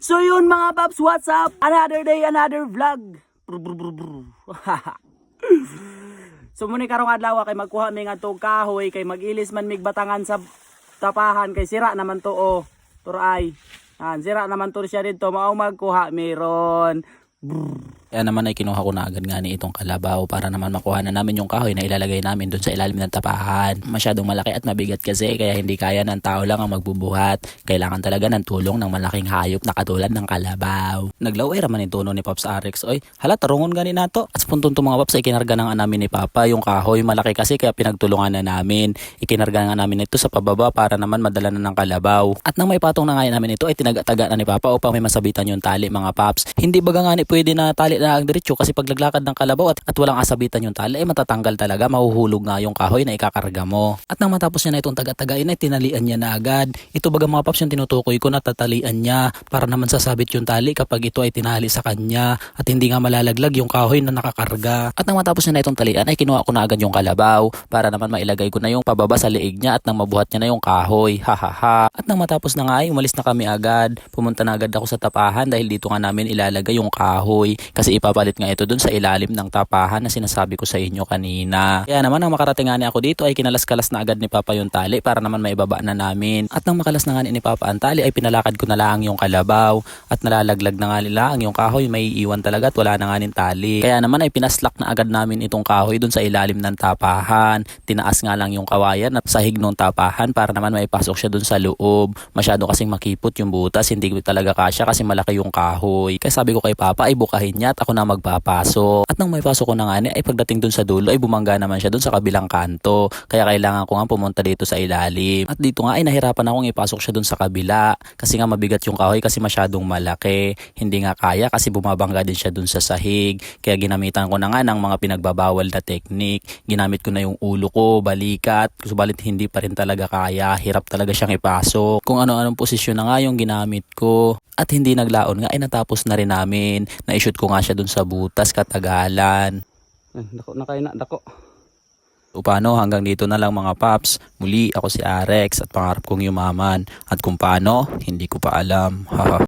So yun mga paps, what's up? Another day, another vlog. So muni karong adlaw kay magkuha mi nga tog kahoy kay magilis man mig batangan sa tapahan kay sira naman to oh. Turay. Han, sira naman to siya dito mao magkuha meron. Kaya naman ay kinuha ko na agad nga ni itong kalabaw para naman makuha na namin yung kahoy na ilalagay namin dun sa ilalim ng tapahan. Masyadong malaki at mabigat kasi kaya hindi kaya ng tao lang ang magbubuhat. Kailangan talaga ng tulong ng malaking hayop na katulad ng kalabaw. Naglaway raman yung tono ni Pops Arex. Oy, hala tarungon gani nato. At sa puntong to mga Pops ay kinarga na nga namin ni Papa yung kahoy. Malaki kasi kaya pinagtulungan na namin. Ikinarga nga namin ito sa pababa para naman madala na ng kalabaw. At nang may patong na nga namin ito ay tinaga-taga na ni Papa upang may masabitan yung tali mga Pops. Hindi baga nga ni pwede na tali na ang diretso kasi paglaglakad ng kalabaw at, at walang asabitan yung tali ay matatanggal talaga mahuhulog nga yung kahoy na ikakarga mo. At nang matapos niya na itong taga-tagain ay tinalian niya na agad. Ito baga mga paps yung tinutukoy ko na tatalian niya para naman sasabit yung tali kapag ito ay tinali sa kanya at hindi nga malalaglag yung kahoy na nakakarga. At nang matapos niya na itong talian ay kinuha ko na agad yung kalabaw para naman mailagay ko na yung pababa sa liig niya at nang mabuhat niya na yung kahoy. Ha ha ha. At nang matapos na nga ay umalis na kami agad. Pumunta na agad ako sa tapahan dahil dito nga namin ilalagay yung kahoy kasi ipapalit nga ito dun sa ilalim ng tapahan na sinasabi ko sa inyo kanina. Kaya naman nang makarating nga ako dito ay kinalas-kalas na agad ni Papa yung tali para naman maibaba na namin. At nang makalas na nga ni Papa ang tali ay pinalakad ko na lang yung kalabaw at nalalaglag na nga nila ang yung kahoy may iwan talaga at wala na nga nin tali. Kaya naman ay pinaslak na agad namin itong kahoy dun sa ilalim ng tapahan. Tinaas nga lang yung kawayan at sahig ng tapahan para naman maipasok siya dun sa loob. Masyado kasing makipot yung butas, hindi ko talaga kasya kasi malaki yung kahoy. Kaya sabi ko kay Papa ay bukahin niya at ako na magpapasok. At nang may pasok ko na nga ay pagdating dun sa dulo ay bumangga naman siya dun sa kabilang kanto. Kaya kailangan ko nga pumunta dito sa ilalim. At dito nga ay nahirapan akong ipasok siya dun sa kabila kasi nga mabigat yung kahoy kasi masyadong malaki. Hindi nga kaya kasi bumabangga din siya dun sa sahig. Kaya ginamitan ko na nga ng mga pinagbabawal na technique. Ginamit ko na yung ulo ko, balikat. Subalit hindi pa rin talaga kaya. Hirap talaga siyang ipasok. Kung ano-anong posisyon na nga yung ginamit ko at hindi naglaon nga ay natapos na rin namin. Na-shoot ko nga siya dun sa butas katagalan. Ay, dako na kayo na, dako. O paano hanggang dito na lang mga paps. Muli ako si Arex at pangarap kong yumaman. At kung paano, hindi ko pa alam. Haha.